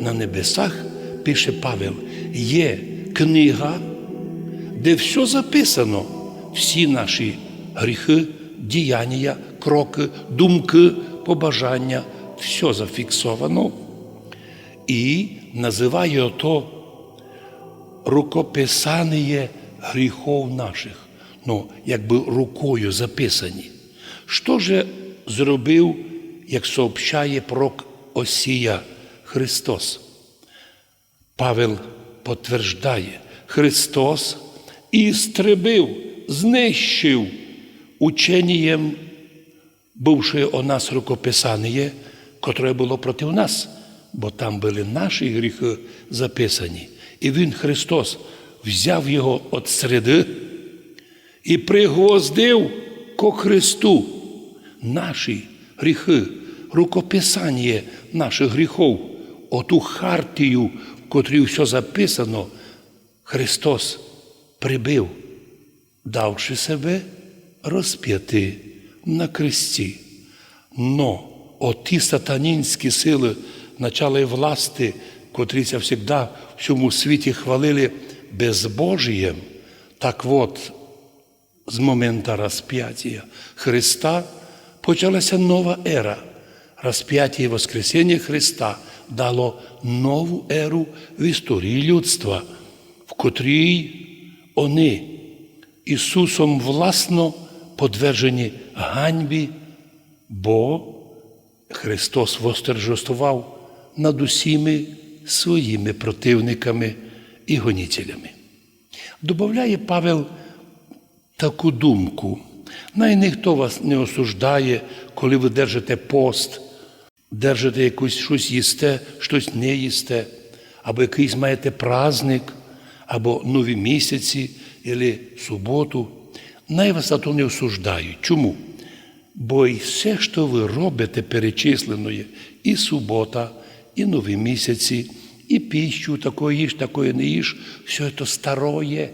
на небесах, пише Павел, є книга, де все записано, всі наші гріхи, діяння, кроки, думки, побажання, все зафіксовано. І називає то рукописання гріхов наших, ну, якби рукою записані. Що же зробив, як сообщає пророк Осія Христос? Павел потверждає, Христос істребив, знищив ученієм, бувши о нас рукописання, котре було проти нас, бо там були наші гріхи записані. І Він, Христос, взяв його від середи і пригвоздив ко Христу наші гріхи, рукописання наших гріхов, оту хартію, в котрій все записано, Христос прибив, давши себе розп'яти на кресті. Но оті сатанінські сили начала і власти, котрі завжди в всьому світі хвалили безбожієм, так от з моменту розп'яття Христа почалася нова ера. Розп'яття і Воскресіння Христа дало нову еру в історії людства, в котрій вони Ісусом власно подвержені ганьбі, бо Христос восторжествував над усіми своїми противниками і гонітелями. Добавляє Павел таку думку. Най ніхто вас не осуждає, коли ви держите пост, держите якусь щось їсте, щось не їсте, або якийсь маєте праздник, або нові місяці, або суботу. Най вас за то не осуждають. Чому? Бо і все, що ви робите, перечислено є, і субота, і нові місяці, і піщу, такої їж, такої не їж, все це староє.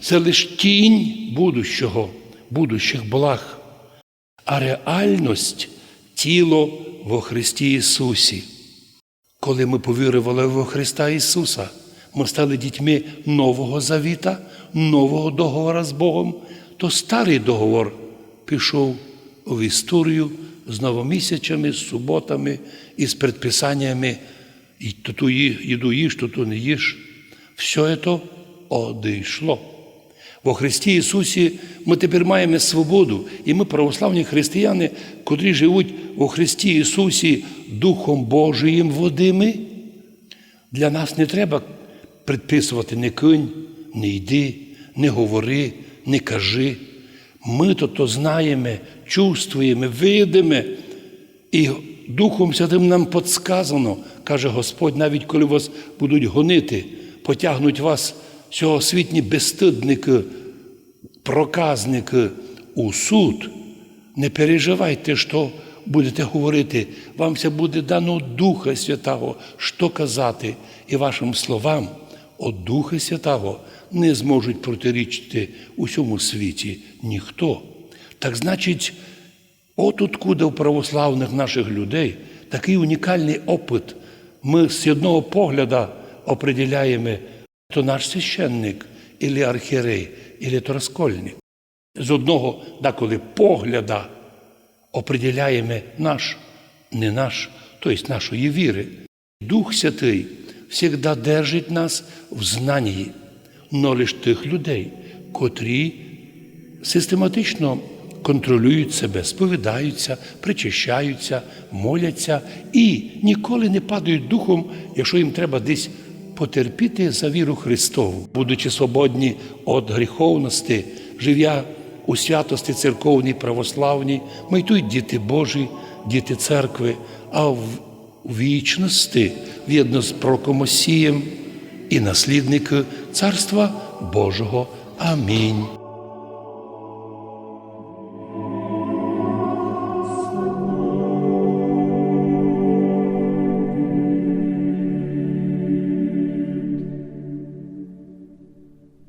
Це лише тінь будущого, будущих благ, а реальність тіло во Христі Ісусі. Коли ми повірували во Христа Ісуса, ми стали дітьми нового завіта, нового договору з Богом, то старий договор пішов в історію з новомісячами, з суботами і з предписаннями, і ту їду їж, то ту не їж. Все це одійшло. Во Христі Ісусі ми тепер маємо свободу, і ми, православні християни, котрі живуть во Христі Ісусі Духом Божиїм водими, для нас не треба предписувати не кинь, не йди, не говори, не кажи. Ми то то знаємо, чувствуємо, видимо, і Духом Святим нам подсказано, каже Господь, навіть коли вас будуть гонити, потягнуть вас сьогосвітні безстидники, проказники у суд, не переживайте, що будете говорити, вам все буде дано Духа Святого, що казати, і вашим словам от Духа Святого не зможуть протирічити у всьому світі ніхто. Так значить, от откуда у православних наших людей такий унікальний опит. Ми з одного погляду определяємо, то наш священник, ілі архірей, ілі то розкольник. З одного, деколи погляда определяємо наш, не наш, тобто нашої віри. Дух Святий завжди держить нас в знанні, но лише тих людей, котрі систематично контролюють себе, сповідаються, причащаються, моляться і ніколи не падають духом, якщо їм треба десь потерпіти за віру Христову, будучи свободні від гріховності, живя у святості церковній, православній, ми тут, діти Божі, діти церкви, а в вічності, в'єдно з прокомосієм і наслідник Царства Божого. Амінь.